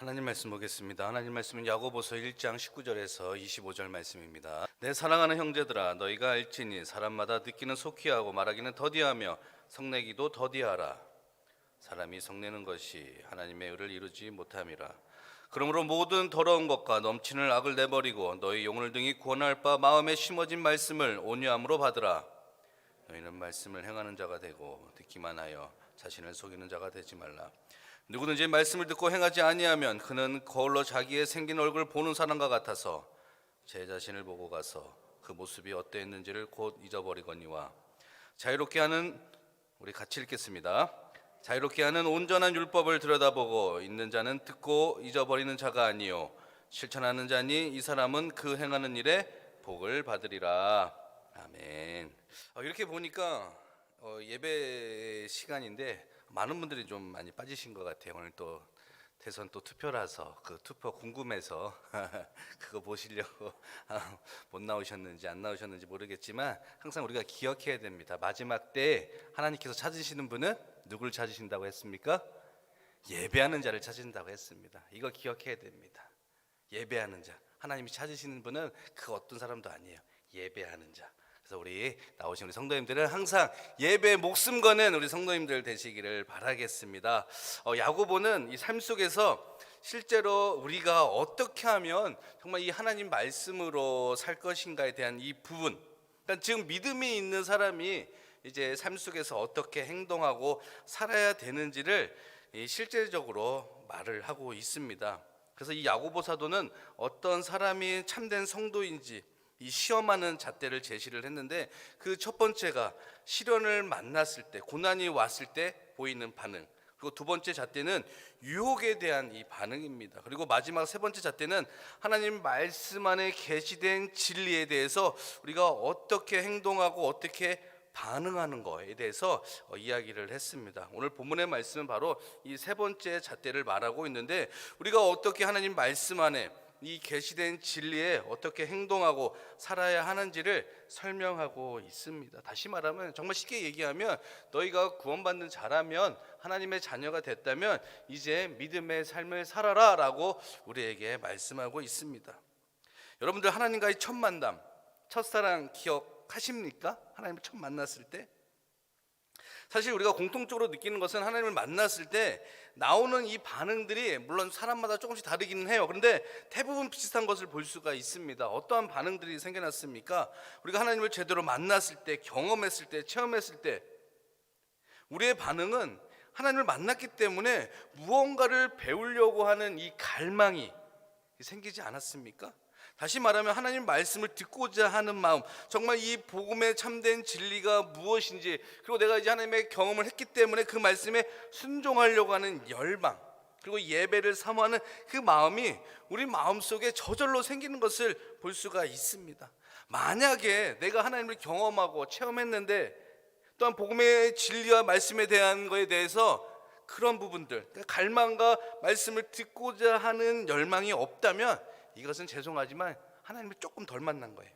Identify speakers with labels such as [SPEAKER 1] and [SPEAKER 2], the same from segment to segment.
[SPEAKER 1] 하나님 말씀 보겠습니다. 하나님 말씀은 야고보서 1장 19절에서 25절 말씀입니다. 내 사랑하는 형제들아 너희가 알지니 사람마다 듣기는 속히하고 말하기는 더디하며 성내기도 더디하라. 사람이 성내는 것이 하나님의 의를 이루지 못함이라. 그러므로 모든 더러운 것과 넘치는 악을 내버리고 너희 영혼을 등이 구원할 바 마음에 심어진 말씀을 온유함으로 받으라. 너희는 말씀을 행하는 자가 되고 듣기만 하여 자신을 속이는 자가 되지 말라. 누구든지 말씀을 듣고 행하지 아니하면 그는 거울로 자기의 생긴 얼굴 보는 사람과 같아서 제 자신을 보고 가서 그 모습이 어떠했는지를 곧 잊어버리거니와 자유롭게 하는 우리 같이 읽겠습니다. 자유롭게 하는 온전한 율법을 들여다보고 있는 자는 듣고 잊어버리는 자가 아니요 실천하는 자니 이 사람은 그 행하는 일에 복을 받으리라. 아멘. 어, 이렇게 보니까 어, 예배 시간인데 많은 분들이 좀 많이 빠지신 것 같아요. 오늘 또 대선 또 투표라서 그 투표 궁금해서 그거 보시려고 아, 못 나오셨는지 안 나오셨는지 모르겠지만 항상 우리가 기억해야 됩니다. 마지막 때 하나님께서 찾으시는 분은 누구를 찾으신다고 했습니까? 예배하는 자를 찾으신다고 했습니다. 이거 기억해야 됩니다. 예배하는 자. 하나님이 찾으시는 분은 그 어떤 사람도 아니에요. 예배하는 자. 그래서 우리 나오신 우리 성도님들은 항상 예배 목숨 거는 우리 성도님들 되시기를 바라겠습니다. 어, 야고보는 이 삶 속에서 실제로 우리가 어떻게 하면 정말 이 하나님 말씀으로 살 것인가에 대한 이 부분, 그러니까 지금 믿음이 있는 사람이 이제 삶 속에서 어떻게 행동하고 살아야 되는지를 이 실제적으로 말을 하고 있습니다. 그래서 이 야고보 사도는 어떤 사람이 참된 성도인지 이 시험하는 잣대를 제시를 했는데 그 첫 번째가 시련을 만났을 때 고난이 왔을 때 보이는 반응 그리고 두 번째 잣대는 유혹에 대한 이 반응입니다. 그리고 마지막 세 번째 잣대는 하나님 말씀 안에 계시된 진리에 대해서 우리가 어떻게 행동하고 어떻게 반응하는 거에 대해서 어, 이야기를 했습니다. 오늘 본문의 말씀은 바로 이 세 번째 잣대를 말하고 있는데 우리가 어떻게 하나님 말씀 안에 이 계시된 진리에 어떻게 행동하고 살아야 하는지를 설명하고 있습니다. 다시 말하면 정말 쉽게 얘기하면 너희가 구원받는 자라면 하나님의 자녀가 됐다면 이제 믿음의 삶을 살아라라고 우리에게 말씀하고 있습니다. 여러분들 하나님과의 첫 만남, 첫사랑 기억하십니까? 하나님을 처음 만났을 때? 사실 우리가 공통적으로 느끼는 것은 하나님을 만났을 때 나오는 이 반응들이 물론 사람마다 조금씩 다르기는 해요. 그런데 대부분 비슷한 것을 볼 수가 있습니다. 어떠한 반응들이 생겨났습니까? 우리가 하나님을 제대로 만났을 때, 경험했을 때, 체험했을 때 우리의 반응은 하나님을 만났기 때문에 무언가를 배우려고 하는 이 갈망이 생기지 않았습니까? 다시 말하면 하나님 말씀을 듣고자 하는 마음, 정말 이 복음의 참된 진리가 무엇인지, 그리고 내가 이제 하나님의 경험을 했기 때문에 그 말씀에 순종하려고 하는 열망, 그리고 예배를 사모하는 그 마음이 우리 마음 속에 저절로 생기는 것을 볼 수가 있습니다. 만약에 내가 하나님을 경험하고 체험했는데 또한 복음의 진리와 말씀에 대한 것에 대해서 그런 부분들, 그러니까 갈망과 말씀을 듣고자 하는 열망이 없다면 이것은 죄송하지만 하나님을 조금 덜 만난 거예요.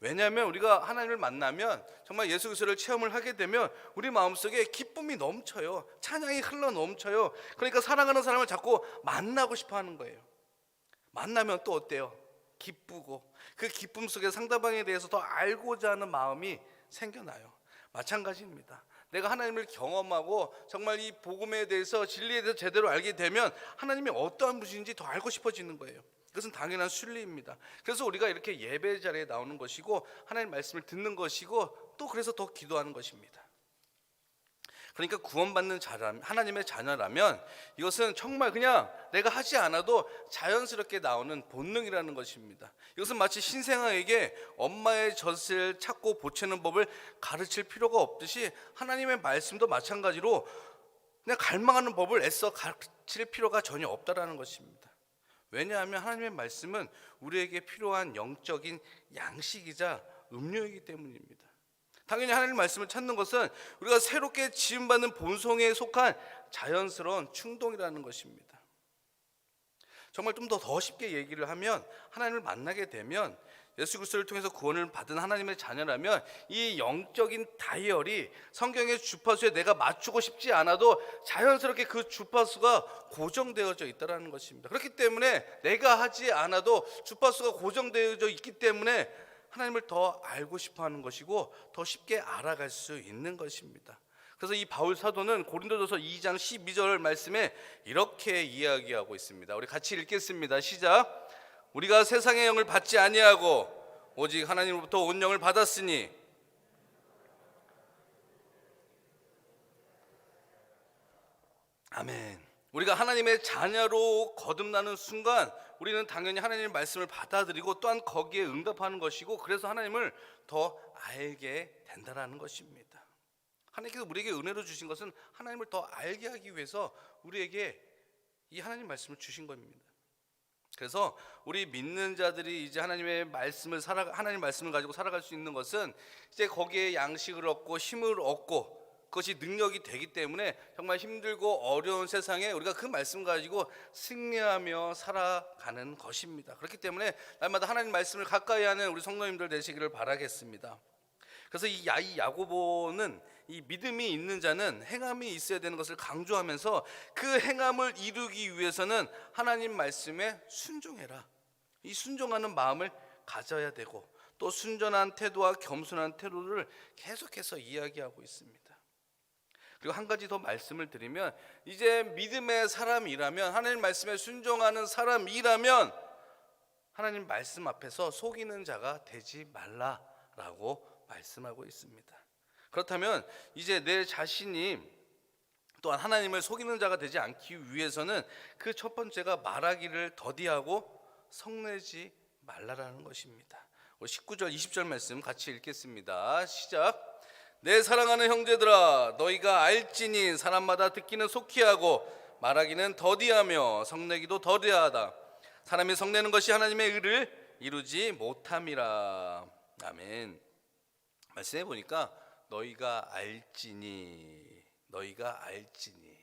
[SPEAKER 1] 왜냐하면 우리가 하나님을 만나면 정말 예수 그리스도를 체험을 하게 되면 우리 마음속에 기쁨이 넘쳐요. 찬양이 흘러 넘쳐요. 그러니까 사랑하는 사람을 자꾸 만나고 싶어 하는 거예요. 만나면 또 어때요? 기쁘고 그 기쁨 속에 상대방에 대해서 더 알고자 하는 마음이 생겨나요. 마찬가지입니다. 내가 하나님을 경험하고 정말 이 복음에 대해서 진리에 대해서 제대로 알게 되면 하나님이 어떠한 분인지 더 알고 싶어지는 거예요. 이것은 당연한 순리입니다. 그래서 우리가 이렇게 예배 자리에 나오는 것이고 하나님 말씀을 듣는 것이고 또 그래서 더 기도하는 것입니다. 그러니까 구원받는 자라 하나님의 자녀라면 이것은 정말 그냥 내가 하지 않아도 자연스럽게 나오는 본능이라는 것입니다. 이것은 마치 신생아에게 엄마의 젖을 찾고 보채는 법을 가르칠 필요가 없듯이 하나님의 말씀도 마찬가지로 그냥 갈망하는 법을 애써 가르칠 필요가 전혀 없다라는 것입니다. 왜냐하면 하나님의 말씀은 우리에게 필요한 영적인 양식이자 음료이기 때문입니다. 당연히 하나님 말씀을 찾는 것은 우리가 새롭게 지음받는 본성에 속한 자연스러운 충동이라는 것입니다. 정말 좀 더 더 쉽게 얘기를 하면 하나님을 만나게 되면 예수 그리스도를 통해서 구원을 받은 하나님의 자녀라면 이 영적인 다이얼이 성경의 주파수에 내가 맞추고 싶지 않아도 자연스럽게 그 주파수가 고정되어져 있다라는 것입니다. 그렇기 때문에 내가 하지 않아도 주파수가 고정되어져 있기 때문에 하나님을 더 알고 싶어 하는 것이고 더 쉽게 알아갈 수 있는 것입니다. 그래서 이 바울 사도는 고린도전서 2장 12절 말씀에 이렇게 이야기하고 있습니다. 우리 같이 읽겠습니다. 시작. 우리가 세상의 영을 받지 아니하고 오직 하나님으로부터 온 영을 받았으니 아멘. 우리가 하나님의 자녀로 거듭나는 순간 우리는 당연히 하나님의 말씀을 받아들이고 또한 거기에 응답하는 것이고 그래서 하나님을 더 알게 된다라는 것입니다. 하나님께서 우리에게 은혜로 주신 것은 하나님을 더 알게 하기 위해서 우리에게 이 하나님 말씀을 주신 겁니다. 그래서 우리 믿는 자들이 이제 하나님의 말씀을 살아 하나님 말씀을 가지고 살아갈 수 있는 것은 이제 거기에 양식을 얻고 힘을 얻고 그것이 능력이 되기 때문에 정말 힘들고 어려운 세상에 우리가 그 말씀 가지고 승리하며 살아가는 것입니다. 그렇기 때문에 날마다 하나님 말씀을 가까이 하는 우리 성도님들 되시기를 바라겠습니다. 그래서 이, 야, 이 야고보는 이 믿음이 있는 자는 행함이 있어야 되는 것을 강조하면서 그 행함을 이루기 위해서는 하나님 말씀에 순종해라. 이 순종하는 마음을 가져야 되고 또 순전한 태도와 겸손한 태도를 계속해서 이야기하고 있습니다. 그리고 한 가지 더 말씀을 드리면 이제 믿음의 사람이라면 하나님 말씀에 순종하는 사람이라면 하나님 말씀 앞에서 속이는 자가 되지 말라라고 말씀하고 있습니다. 그렇다면 이제 내 자신이 또한 하나님을 속이는 자가 되지 않기 위해서는 그 첫 번째가 말하기를 더디하고 성내지 말라라는 것입니다. 19절 20절 말씀 같이 읽겠습니다. 시작. 내 사랑하는 형제들아 너희가 알지니 사람마다 듣기는 속히 하고 말하기는 더디하며 성내기도 더디하다. 사람이 성내는 것이 하나님의 의를 이루지 못함이라. 아멘. 말씀해 보니까 너희가 알지니 너희가 알지니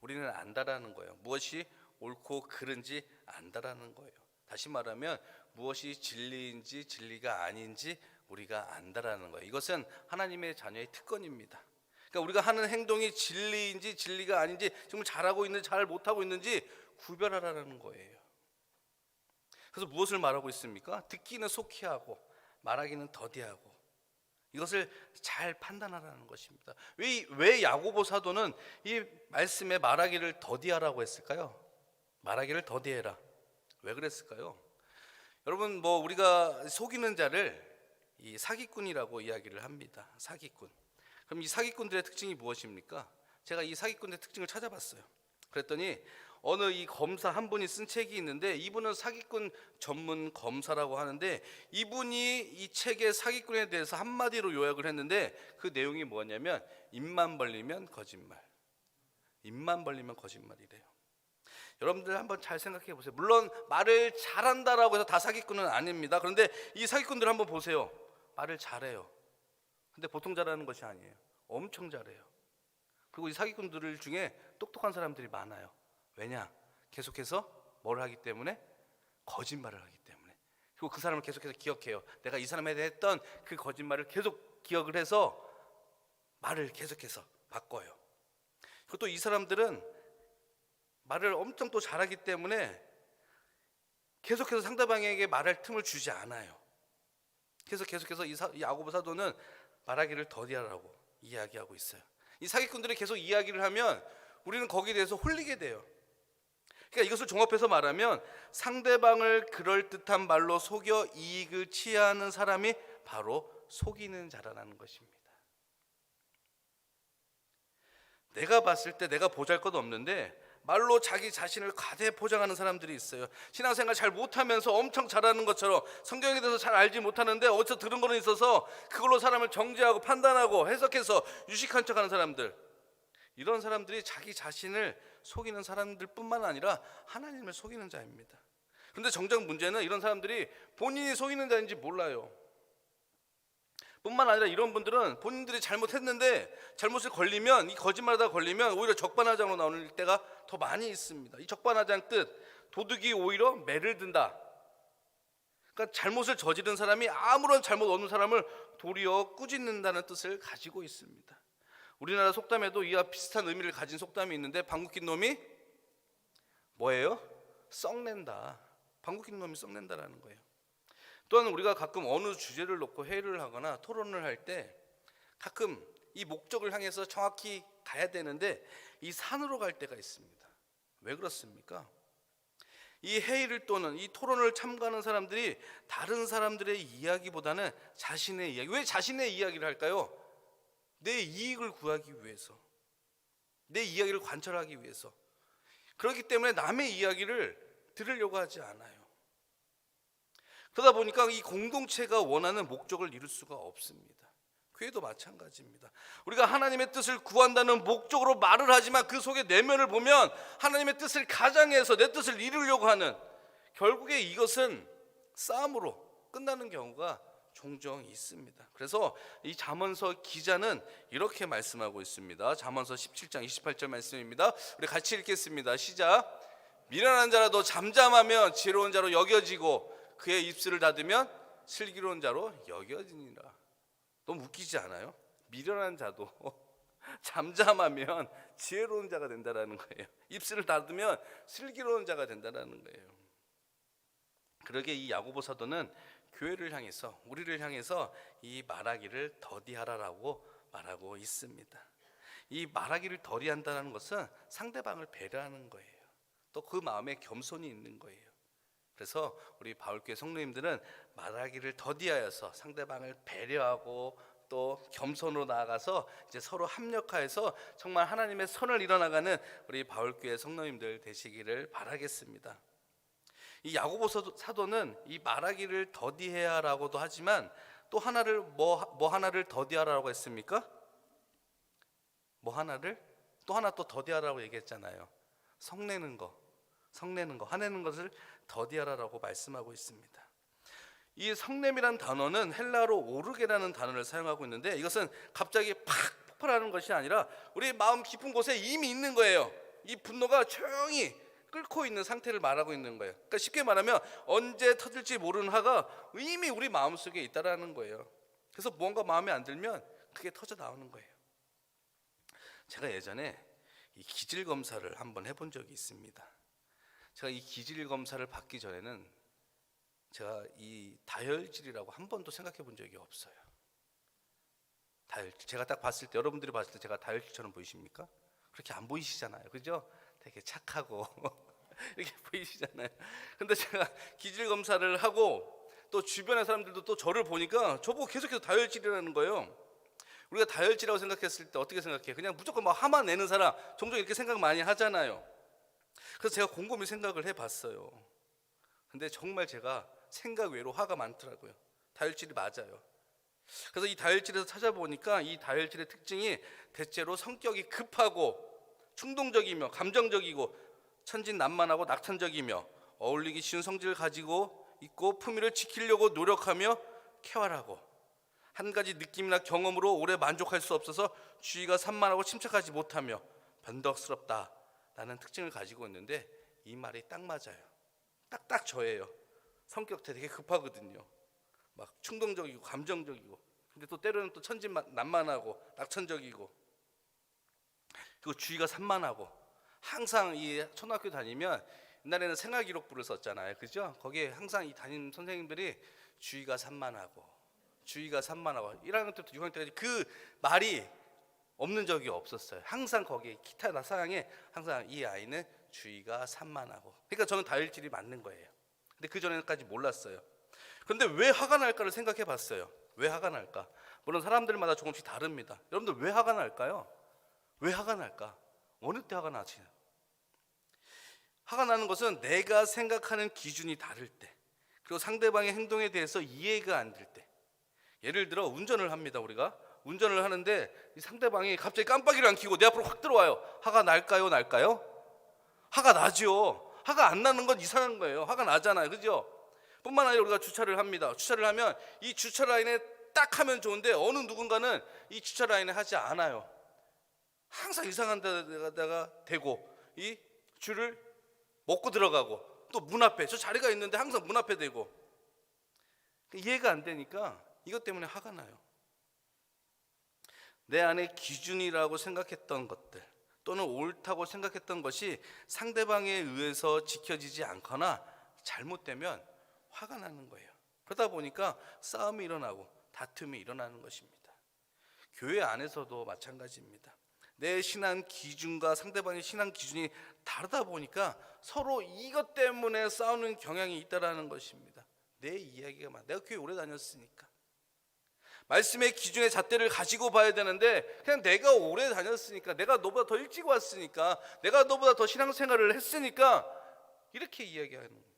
[SPEAKER 1] 우리는 안다라는 거예요. 무엇이 옳고 그른지 안다라는 거예요. 다시 말하면 무엇이 진리인지 진리가 아닌지 우리가 안다라는 거예요. 이것은 하나님의 자녀의 특권입니다. 그러니까 우리가 하는 행동이 진리인지 진리가 아닌지 정말 잘하고 있는지 잘 못하고 있는지 구별하라는 거예요. 그래서 무엇을 말하고 있습니까? 듣기는 속히 하고 말하기는 더디하고 이것을 잘 판단하라는 것입니다. 왜, 왜 야고보 사도는 이 말씀에 말하기를 더디하라고 했을까요? 말하기를 더디해라. 왜 그랬을까요? 여러분 뭐 우리가 속이는 자를 이 사기꾼이라고 이야기를 합니다. 사기꾼. 그럼 이 사기꾼들의 특징이 무엇입니까? 제가 이 사기꾼의 특징을 찾아봤어요. 그랬더니 어느 이 검사 한 분이 쓴 책이 있는데 이분은 사기꾼 전문 검사라고 하는데 이분이 이 책의 사기꾼에 대해서 한마디로 요약을 했는데 그 내용이 뭐냐면 입만 벌리면 거짓말. 입만 벌리면 거짓말이래요. 여러분들 한번 잘 생각해 보세요. 물론 말을 잘한다라고 해서 다 사기꾼은 아닙니다. 그런데 이 사기꾼들 한번 보세요. 말을 잘해요. 근데 보통 잘하는 것이 아니에요. 엄청 잘해요. 그리고 이 사기꾼들 중에 똑똑한 사람들이 많아요. 왜냐? 계속해서 뭘 하기 때문에 거짓말을 하기 때문에. 그리고 그 사람을 계속해서 기억해요. 내가 이 사람에 대해 했던 그 거짓말을 계속 기억을 해서 말을 계속해서 바꿔요. 그리고 또 이 사람들은 말을 엄청 또 잘하기 때문에 계속해서 상대방에게 말할 틈을 주지 않아요. 그래서 계속해서 이, 야고보 사도는 말하기를 더디하라고 이야기하고 있어요. 이 사기꾼들이 계속 이야기를 하면 우리는 거기에 대해서 홀리게 돼요. 그러니까 이것을 종합해서 말하면 상대방을 그럴 듯한 말로 속여 이익을 취하는 사람이 바로 속이는 자라는 것입니다. 내가 봤을 때 내가 보잘 것 없는데 말로 자기 자신을 과대 포장하는 사람들이 있어요. 신앙생활 잘 못하면서 엄청 잘하는 것처럼 성경에 대해서 잘 알지 못하는데 어디서 들은 거는 있어서 그걸로 사람을 정죄하고 판단하고 해석해서 유식한 척하는 사람들. 이런 사람들이 자기 자신을 속이는 사람들뿐만 아니라 하나님을 속이는 자입니다. 그런데 정작 문제는 이런 사람들이 본인이 속이는 자인지 몰라요. 뿐만 아니라 이런 분들은 본인들이 잘못했는데 잘못을 걸리면 이 거짓말하다 걸리면 오히려 적반하장으로 나오는 때가 더 많이 있습니다. 이 적반하장 뜻 도둑이 오히려 매를 든다. 그러니까 잘못을 저지른 사람이 아무런 잘못 없는 사람을 도리어 꾸짖는다는 뜻을 가지고 있습니다. 우리나라 속담에도 이와 비슷한 의미를 가진 속담이 있는데 방귀 낀 놈이 뭐예요? 썩낸다. 방귀 낀 놈이 썩낸다라는 거예요. 또한 우리가 가끔 어느 주제를 놓고 회의를 하거나 토론을 할 때 가끔 이 목적을 향해서 정확히 가야 되는데 이 산으로 갈 때가 있습니다. 왜 그렇습니까? 이 회의를 또는 이 토론을 참가하는 사람들이 다른 사람들의 이야기보다는 자신의 이야기. 왜 자신의 이야기를 할까요? 내 이익을 구하기 위해서. 내 이야기를 관철하기 위해서. 그렇기 때문에 남의 이야기를 들으려고 하지 않아요. 그러다 보니까 이 공동체가 원하는 목적을 이룰 수가 없습니다. 교회도 마찬가지입니다. 우리가 하나님의 뜻을 구한다는 목적으로 말을 하지만 그 속에 내면을 보면 하나님의 뜻을 가장해서 내 뜻을 이루려고 하는 결국에 이것은 싸움으로 끝나는 경우가 종종 있습니다. 그래서 이 잠언서 기자는 이렇게 말씀하고 있습니다. 잠언서 17장 28절 말씀입니다. 우리 같이 읽겠습니다. 시작. 미련한 자라도 잠잠하면 지혜로운 자로 여겨지고 그의 입술을 닫으면 슬기로운 자로 여겨지니라. 너무 웃기지 않아요? 미련한 자도 잠잠하면 지혜로운 자가 된다라는 거예요. 입술을 닫으면 슬기로운 자가 된다라는 거예요. 그러게 이 야고보 사도는 교회를 향해서 우리를 향해서 이 말하기를 더디하라라고 말하고 있습니다. 이 말하기를 더디한다는 것은 상대방을 배려하는 거예요. 또 그 마음에 겸손이 있는 거예요. 그래서 우리 바울교회 성도님들은 말하기를 더디하여서 상대방을 배려하고 또 겸손으로 나아가서 이제 서로 합력하여서 정말 하나님의 선을 이뤄나가는 우리 바울교회 성도님들 되시기를 바라겠습니다. 이 야고보 사도- 사도는 이 말하기를 더디해야라고도 하지만 또 하나를 뭐, 뭐 하나를 더디하라고 했습니까? 뭐 하나를 또 하나 또 더디하라고 얘기했잖아요. 성내는 거, 성내는 거, 화내는 것을 더디하라라고 말씀하고 있습니다. 이 성냄이란 단어는 헬라로 오르게라는 단어를 사용하고 있는데 이것은 갑자기 팍 폭발하는 것이 아니라 우리 마음 깊은 곳에 이미 있는 거예요. 이 분노가 조용히 끓고 있는 상태를 말하고 있는 거예요. 그러니까 쉽게 말하면 언제 터질지 모르는 화가 이미 우리 마음 속에 있다라는 거예요. 그래서 뭔가 마음에 안 들면 그게 터져 나오는 거예요. 제가 예전에 이 기질 검사를 한번 해본 적이 있습니다. 제가 이 기질 검사를 받기 전에는 제가 이 다혈질이라고 한 번도 생각해 본 적이 없어요. 다혈질. 제가 딱 봤을 때 여러분들이 봤을 때 제가 다혈질처럼 보이십니까? 그렇게 안 보이시잖아요. 그죠? 되게 착하고 이렇게 보이시잖아요. 근데 제가 기질 검사를 하고 또 주변의 사람들도 또 저를 보니까 저보고 계속해서 다혈질이라는 거예요. 우리가 다혈질이라고 생각했을 때 어떻게 생각해요? 그냥 무조건 막 화만 내는 사람 종종 이렇게 생각 많이 하잖아요. 그래서 제가 곰곰이 생각을 해봤어요. 근데 정말 제가 생각 외로 화가 많더라고요. 다혈질이 맞아요. 그래서 이 다혈질에서 찾아보니까 이 다혈질의 특징이 대체로 성격이 급하고 충동적이며 감정적이고 천진난만하고 낙천적이며 어울리기 쉬운 성질을 가지고 있고 품위를 지키려고 노력하며 쾌활하고 한 가지 느낌이나 경험으로 오래 만족할 수 없어서 주의가 산만하고 침착하지 못하며 변덕스럽다라는 특징을 가지고 있는데 이 말이 딱 맞아요. 딱딱 저예요. 성격 되게 급하거든요. 막 충동적이고 감정적이고 근데 또 때로는 또 천진난만하고 낙천적이고 그리고 주의가 산만하고 항상 이 초등학교 다니면 옛날에는 생활 기록부를 썼잖아요. 그죠? 거기에 항상 이 담임 선생님들이 주의가 산만하고 주의가 산만하고 1학년 때부터 6학년 때까지 그 말이 없는 적이 없었어요. 항상 거기에 기타 나사항에 항상 이 아이는 주의가 산만하고 그러니까 저는 다혈질이 맞는 거예요. 근데 그 전에까지 몰랐어요. 그런데 왜 화가 날까를 생각해 봤어요. 왜 화가 날까? 물론 사람들마다 조금씩 다릅니다. 여러분들 왜 화가 날까요? 왜 화가 날까? 어느 때 화가 나지? 화가 나는 것은 내가 생각하는 기준이 다를 때, 그리고 상대방의 행동에 대해서 이해가 안 될 때. 예를 들어 운전을 합니다. 우리가 운전을 하는데 이 상대방이 갑자기 깜빡이를 안 켜고 내 앞으로 확 들어와요. 화가 날까요? 날까요? 화가 나죠. 화가 안 나는 건 이상한 거예요. 화가 나잖아요. 그죠? 뿐만 아니라 우리가 주차를 합니다. 주차를 하면 이 주차 라인에 딱 하면 좋은데 어느 누군가는 이 주차 라인에 하지 않아요. 항상 이상한 데다가 대고 이 줄을 먹고 들어가고 또 문 앞에 저 자리가 있는데 항상 문 앞에 대고 이해가 안 되니까 이것 때문에 화가 나요. 내 안에 기준이라고 생각했던 것들 또는 옳다고 생각했던 것이 상대방에 의해서 지켜지지 않거나 잘못되면 화가 나는 거예요. 그러다 보니까 싸움이 일어나고 다툼이 일어나는 것입니다. 교회 안에서도 마찬가지입니다. 내 신앙 기준과 상대방의 신앙 기준이 다르다 보니까 서로 이것 때문에 싸우는 경향이 있다라는 것입니다. 내 이야기가 많. 내가 교회 오래 다녔으니까. 말씀의 기준의 잣대를 가지고 봐야 되는데 그냥 내가 오래 다녔으니까 내가 너보다 더 일찍 왔으니까 내가 너보다 더 신앙생활을 했으니까 이렇게 이야기하는 거예요.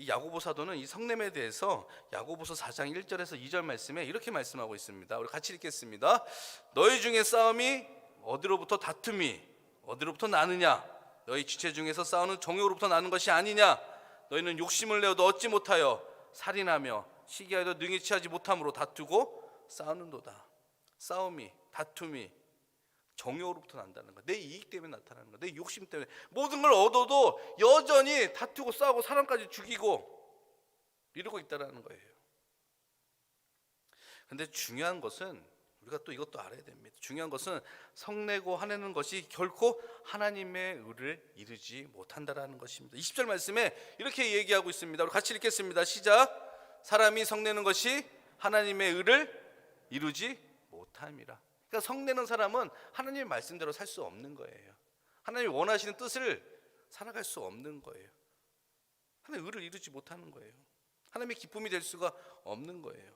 [SPEAKER 1] 이 야고보 사도는 이 성냄에 대해서 야고보서 4장 1절에서 2절 말씀에 이렇게 말씀하고 있습니다. 우리 같이 읽겠습니다. 너희 중에 싸움이 어디로부터 다툼이 어디로부터 나느냐? 너희 지체 중에서 싸우는 정욕으로부터 나는 것이 아니냐? 너희는 욕심을 내어도 얻지 못하여 살인하며 시기하여도 능히 취하지 못함으로 다투고 싸우는도다. 싸움이 다툼이 정욕으로부터 난다는 거. 내 이익 때문에 나타나는 거. 내 욕심 때문에 모든 걸 얻어도 여전히 다투고 싸우고 사람까지 죽이고 이러고 있다라는 거예요. 근데 중요한 것은 우리가 또 이것도 알아야 됩니다. 중요한 것은 성내고 화내는 것이 결코 하나님의 의를 이루지 못한다라는 것입니다. 20절 말씀에 이렇게 얘기하고 있습니다. 우리 같이 읽겠습니다. 시작. 사람이 성내는 것이 하나님의 의를 이루지 못함이라. 그러니까 성내는 사람은 하나님의 말씀대로 살 수 없는 거예요. 하나님이 원하시는 뜻을 살아갈 수 없는 거예요. 하나님의 의를 이루지 못하는 거예요. 하나님의 기쁨이 될 수가 없는 거예요.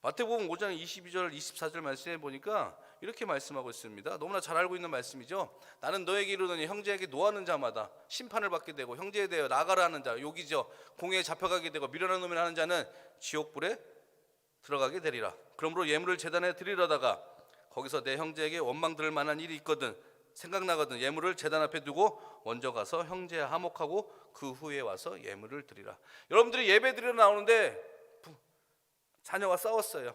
[SPEAKER 1] 마태복음 5장 22절 24절 말씀해 보니까 이렇게 말씀하고 있습니다. 너무나 잘 알고 있는 말씀이죠. 나는 너에게 이르노니 형제에게 노하는 자마다 심판을 받게 되고 형제에 대하여 나가라 하는 자 욕이죠. 공에 잡혀가게 되고 미련한 놈이라 하는 자는 지옥불에 들어가게 되리라. 그러므로 예물을 제단에 드리려다가 거기서 내 형제에게 원망 들을 만한 일이 있거든 생각나거든 예물을 제단 앞에 두고 먼저 가서 형제와 화목하고 그 후에 와서 예물을 드리라. 여러분들이 예배 드리러 나오는데 부- 자녀와 싸웠어요.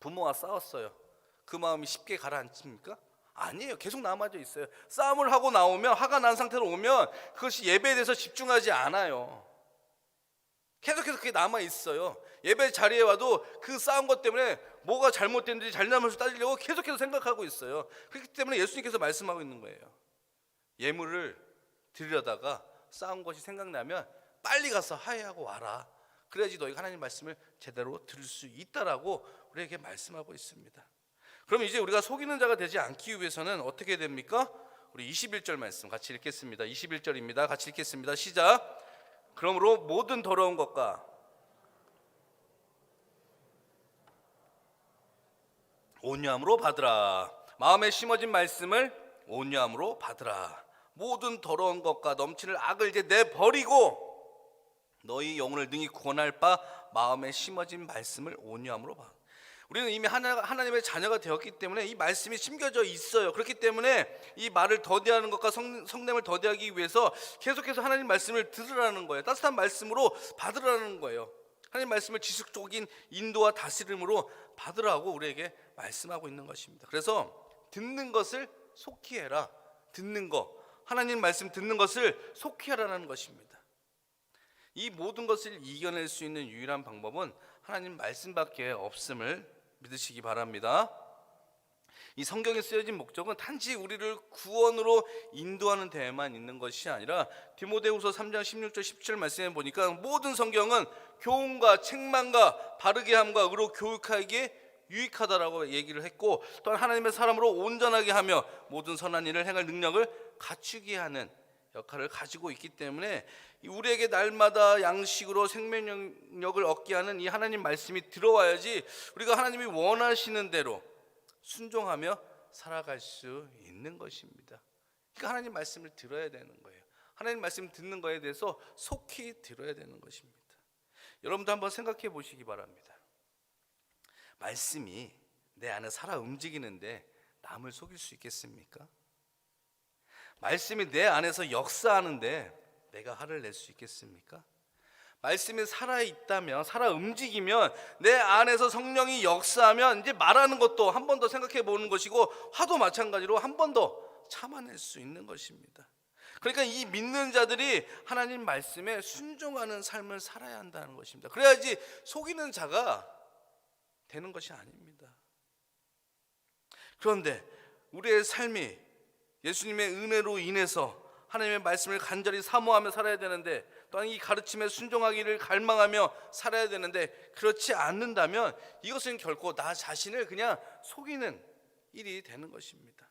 [SPEAKER 1] 부모와 싸웠어요. 그 마음이 쉽게 가라앉습니까? 아니에요. 계속 남아져 있어요. 싸움을 하고 나오면 화가 난 상태로 오면 그것이 예배에 대해서 집중하지 않아요. 계속해서 그게 남아 있어요. 예배 자리에 와도 그 싸운 것 때문에 뭐가 잘못됐는지 잘못을 따지려고 계속해서 생각하고 있어요. 그렇기 때문에 예수님께서 말씀하고 있는 거예요. 예물을 드리려다가 싸운 것이 생각나면 빨리 가서 화해하고 와라. 그래야지 너희가 하나님 말씀을 제대로 들을 수 있다라고 우리에게 말씀하고 있습니다. 그럼 이제 우리가 속이는 자가 되지 않기 위해서는 어떻게 됩니까? 우리 21절 말씀 같이 읽겠습니다. 21절입니다. 같이 읽겠습니다. 시작. 그러므로 모든 더러운 것과 온유함으로 받으라. 마음에 심어진 말씀을 온유함으로 받으라. 모든 더러운 것과 넘치는 악을 이제 내 버리고 너희 영혼을 능히 구원할 바 마음에 심어진 말씀을 온유함으로 받. 우리는 이미 하나, 하나님의 자녀가 되었기 때문에 이 말씀이 심겨져 있어요. 그렇기 때문에 이 말을 더디하는 것과 성, 성냄을 더디하기 위해서 계속해서 하나님 말씀을 들으라는 거예요. 따뜻한 말씀으로 받으라는 거예요. 하나님 말씀을 지속적인 인도와 다스림으로 받으라고 우리에게 말씀하고 있는 것입니다. 그래서 듣는 것을 속히 해라. 듣는 거. 하나님 말씀 듣는 것을 속히 하라는 것입니다. 이 모든 것을 이겨낼 수 있는 유일한 방법은 하나님 말씀밖에 없음을 믿으시기 바랍니다. 이 성경에 쓰여진 목적은 단지 우리를 구원으로 인도하는 데에만 있는 것이 아니라 디모데후서 3장 16절 17절 말씀에 보니까 모든 성경은 교훈과 책망과 바르게 함과 의로 교육하기에 유익하다라고 얘기를 했고 또한 하나님의 사람으로 온전하게 하며 모든 선한 일을 행할 능력을 갖추게 하는 역할을 가지고 있기 때문에 우리에게 날마다 양식으로 생명력을 얻게 하는 이 하나님 말씀이 들어와야지 우리가 하나님이 원하시는 대로 순종하며 살아갈 수 있는 것입니다. 그러니까 하나님 말씀을 들어야 되는 거예요. 하나님 말씀 듣는 거에 대해서 속히 들어야 되는 것입니다. 여러분도 한번 생각해 보시기 바랍니다. 말씀이 내 안에 살아 움직이는데 남을 속일 수 있겠습니까? 말씀이 내 안에서 역사하는데 내가 화를 낼 수 있겠습니까? 말씀이 살아 있다면 살아 움직이면 내 안에서 성령이 역사하면 이제 말하는 것도 한 번 더 생각해 보는 것이고 화도 마찬가지로 한 번 더 참아낼 수 있는 것입니다. 그러니까 이 믿는 자들이 하나님 말씀에 순종하는 삶을 살아야 한다는 것입니다. 그래야지 속이는 자가 되는 것이 아닙니다. 그런데 우리의 삶이 예수님의 은혜로 인해서 하나님의 말씀을 간절히 사모하며 살아야 되는데 또한 이 가르침에 순종하기를 갈망하며 살아야 되는데 그렇지 않는다면 이것은 결코 나 자신을 그냥 속이는 일이 되는 것입니다.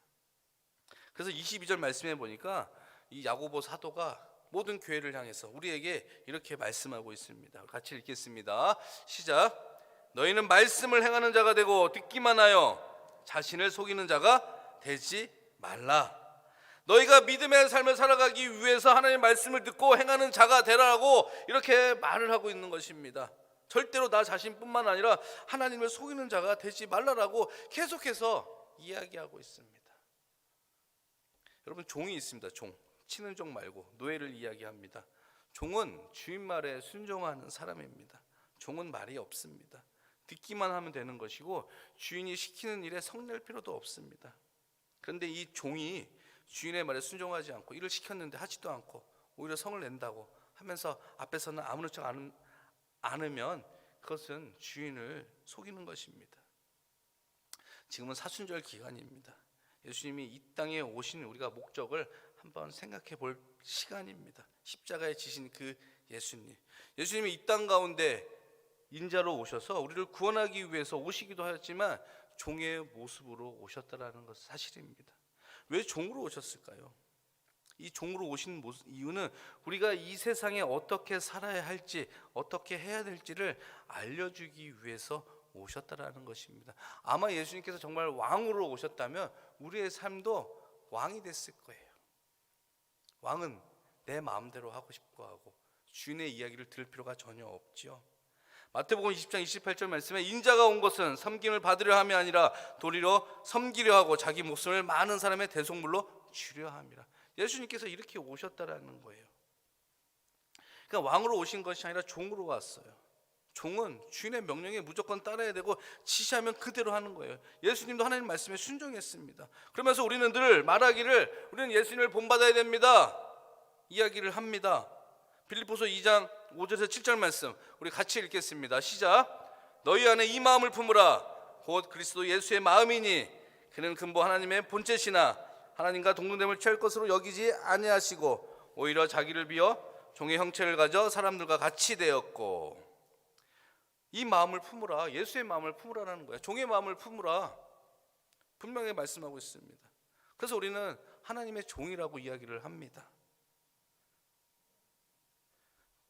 [SPEAKER 1] 그래서 22절 말씀해 보니까 이 야고보 사도가 모든 교회를 향해서 우리에게 이렇게 말씀하고 있습니다. 같이 읽겠습니다. 시작. 너희는 말씀을 행하는 자가 되고 듣기만 하여 자신을 속이는 자가 되지 말라. 너희가 믿음의 삶을 살아가기 위해서 하나님의 말씀을 듣고 행하는 자가 되라고 이렇게 말을 하고 있는 것입니다. 절대로 나 자신뿐만 아니라 하나님을 속이는 자가 되지 말라라고 계속해서 이야기하고 있습니다. 여러분 종이 있습니다. 종. 치는 종 말고 노예를 이야기합니다. 종은 주인 말에 순종하는 사람입니다. 종은 말이 없습니다. 듣기만 하면 되는 것이고 주인이 시키는 일에 성낼 필요도 없습니다. 그런데 이 종이 주인의 말에 순종하지 않고 일을 시켰는데 하지도 않고 오히려 성을 낸다고 하면서 앞에서는 아무렇지 않- 않으면 그것은 주인을 속이는 것입니다. 지금은 사순절 기간입니다. 예수님이 이 땅에 오신 우리가 목적을 한번 생각해 볼 시간입니다. 십자가에 지신 그 예수님. 예수님이 이 땅 가운데 인자로 오셔서 우리를 구원하기 위해서 오시기도 하였지만 종의 모습으로 오셨다라는 것은 사실입니다. 왜 종으로 오셨을까요? 이 종으로 오신 이유는 우리가 이 세상에 어떻게 살아야 할지, 어떻게 해야 될지를 알려주기 위해서 오셨다라는 것입니다. 아마 예수님께서 정말 왕으로 오셨다면 우리의 삶도 왕이 됐을 거예요. 왕은 내 마음대로 하고 싶고 하고 주인의 이야기를 들을 필요가 전혀 없지요. 마태복음 20장 28절 말씀에 인자가 온 것은 섬김을 받으려 함이 아니라 도리로 섬기려 하고 자기 목숨을 많은 사람의 대속물로 주려 함이라. 예수님께서 이렇게 오셨다라는 거예요. 그러니까 왕으로 오신 것이 아니라 종으로 왔어요. 종은 주인의 명령에 무조건 따라야 되고 지시하면 그대로 하는 거예요. 예수님도 하나님 말씀에 순종했습니다. 그러면서 우리는 늘 말하기를 우리는 예수님을 본받아야 됩니다. 이야기를 합니다. 빌립보서 2장 5절에서 7절 말씀 우리 같이 읽겠습니다. 시작. 너희 안에 이 마음을 품으라. 곧 그리스도 예수의 마음이니 그는 근보 하나님의 본체시나 하나님과 동등됨을 취할 것으로 여기지 아니하시고 오히려 자기를 비어 종의 형체를 가져 사람들과 같이 되었고 이 마음을 품으라. 예수의 마음을 품으라라는 거예요. 종의 마음을 품으라. 분명히 말씀하고 있습니다. 그래서 우리는 하나님의 종이라고 이야기를 합니다.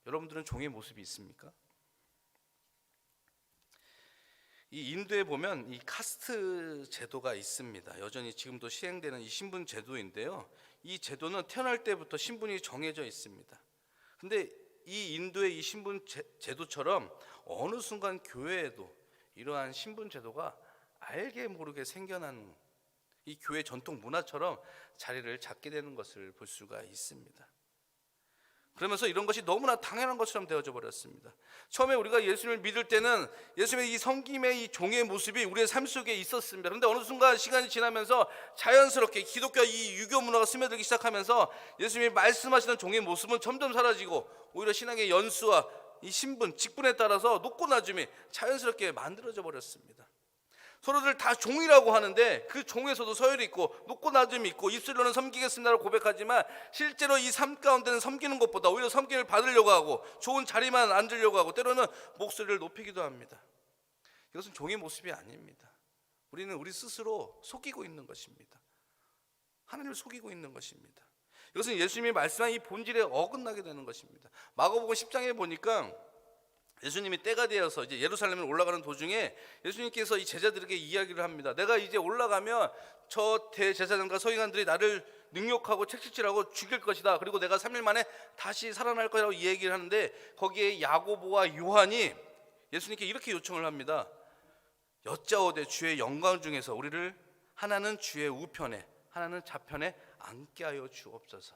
[SPEAKER 1] 여러분들은 종의 모습이 있습니까? 이 인도에 보면 이 카스트 제도가 있습니다. 여전히 지금도 시행되는 이 신분 제도인데요. 이 제도는 태어날 때부터 신분이 정해져 있습니다. 근데 이 인도의 이 신분 제, 제도처럼 어느 순간 교회에도 이러한 신분 제도가 알게 모르게 생겨난 이 교회 전통 문화처럼 자리를 잡게 되는 것을 볼 수가 있습니다. 그러면서 이런 것이 너무나 당연한 것처럼 되어져 버렸습니다. 처음에 우리가 예수님을 믿을 때는 예수님의 이 섬김의 이 종의 모습이 우리의 삶 속에 있었습니다. 그런데 어느 순간 시간이 지나면서 자연스럽게 기독교 이 유교 문화가 스며들기 시작하면서 예수님이 말씀하시는 종의 모습은 점점 사라지고 오히려 신앙의 연수와 이 신분, 직분에 따라서 높고 낮음이 자연스럽게 만들어져 버렸습니다. 서로들 다 종이라고 하는데 그 종에서도 서열이 있고 높고 낮음이 있고 입술로는 섬기겠습니다라고 고백하지만 실제로 이 삶 가운데는 섬기는 것보다 오히려 섬김을 받으려고 하고 좋은 자리만 앉으려고 하고 때로는 목소리를 높이기도 합니다. 이것은 종의 모습이 아닙니다. 우리는 우리 스스로 속이고 있는 것입니다. 하나님을 속이고 있는 것입니다. 이것은 예수님이 말씀한 이 본질에 어긋나게 되는 것입니다. 마가복음 10장에 보니까 예수님이 때가 되어서 이제 예루살렘을 올라가는 도중에 예수님께서 이 제자들에게 이야기를 합니다. 내가 이제 올라가면 저 대제사장과 서기관들이 나를 능욕하고 책찍질하고 죽일 것이다. 그리고 내가 3일 만에 다시 살아날 거라고 이 얘기를 하는데 거기에 야고보와 요한이 예수님께 이렇게 요청을 합니다. 여짜오되 주의 영광 중에서 우리를 하나는 주의 우편에 하나는 좌편에 앉게 하여 주옵소서.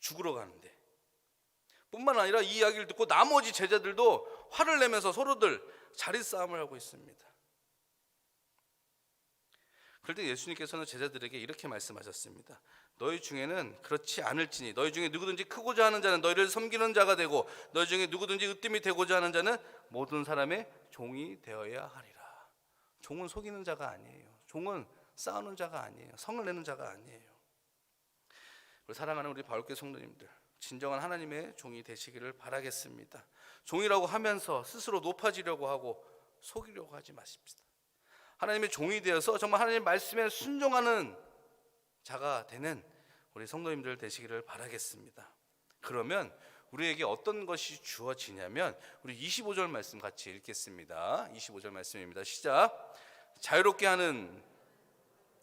[SPEAKER 1] 죽으러 가는데 뿐만 아니라 이 이야기를 듣고 나머지 제자들도 화를 내면서 서로들 자리 싸움을 하고 있습니다. 그럴 때 예수님께서는 제자들에게 이렇게 말씀하셨습니다. 너희 중에는 그렇지 않을지니 너희 중에 누구든지 크고자 하는 자는 너희를 섬기는 자가 되고 너희 중에 누구든지 으뜸이 되고자 하는 자는 모든 사람의 종이 되어야 하리라. 종은 속이는 자가 아니에요. 종은 싸우는 자가 아니에요. 성을 내는 자가 아니에요. 우리 사랑하는 우리 바울교 성도님들 진정한 하나님의 종이 되시기를 바라겠습니다. 종이라고 하면서 스스로 높아지려고 하고 속이려고 하지 마십시다. 하나님의 종이 되어서 정말 하나님 말씀에 순종하는 자가 되는 우리 성도님들 되시기를 바라겠습니다. 그러면 우리에게 어떤 것이 주어지냐면 우리 25절 말씀 같이 읽겠습니다. 25절 말씀입니다. 시작. 자유롭게 하는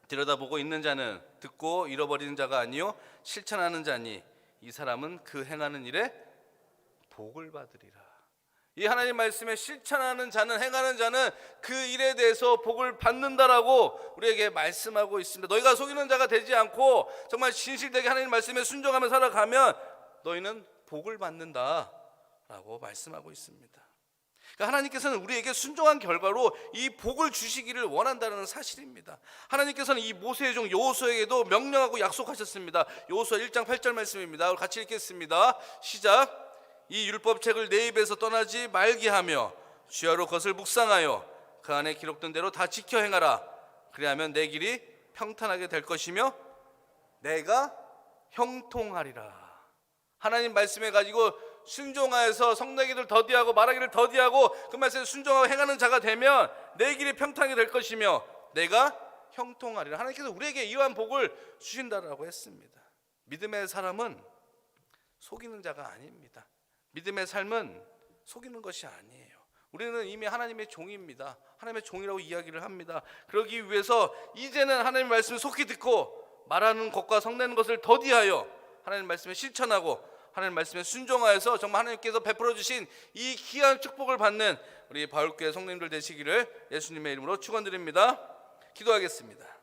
[SPEAKER 1] 들여다보고 있는 자는 듣고 잃어버리는 자가 아니요 실천하는 자니 이 사람은 그 행하는 일에 복을 받으리라. 이 하나님 말씀에 실천하는 자는 행하는 자는 그 일에 대해서 복을 받는다라고 우리에게 말씀하고 있습니다. 너희가 속이는 자가 되지 않고 정말 진실되게 하나님 말씀에 순종하며 살아가면 너희는 복을 받는다라고 말씀하고 있습니다. 그러니까 하나님께서는 우리에게 순종한 결과로 이 복을 주시기를 원한다는 사실입니다. 하나님께서는 이 모세의 종 여호수아에게도 명령하고 약속하셨습니다. 여호수아 1장 8절 말씀입니다. 같이 읽겠습니다. 시작. 이 율법책을 내 입에서 떠나지 말게 하며 주야로 그것을 묵상하여 그 안에 기록된 대로 다 지켜 행하라. 그리하면 내 길이 평탄하게 될 것이며 내가 형통하리라. 하나님 말씀에 가지고 순종하여서 성내기를 더디하고 말하기를 더디하고 그 말씀에 순종하고 행하는 자가 되면 내 길이 평탄하게 될 것이며 내가 형통하리라. 하나님께서 우리에게 이러한 복을 주신다라고 했습니다. 믿음의 사람은 속이는 자가 아닙니다. 믿음의 삶은 속이는 것이 아니에요. 우리는 이미 하나님의 종입니다. 하나님의 종이라고 이야기를 합니다. 그러기 위해서 이제는 하나님 말씀을 속히 듣고 말하는 것과 성내는 것을 더디하여 하나님 말씀을 실천하고 하나님 말씀에 순종하여서 정말 하나님께서 베풀어 주신 이 귀한 축복을 받는 우리 바울교회 성도님들 되시기를 예수님의 이름으로 축원드립니다. 기도하겠습니다.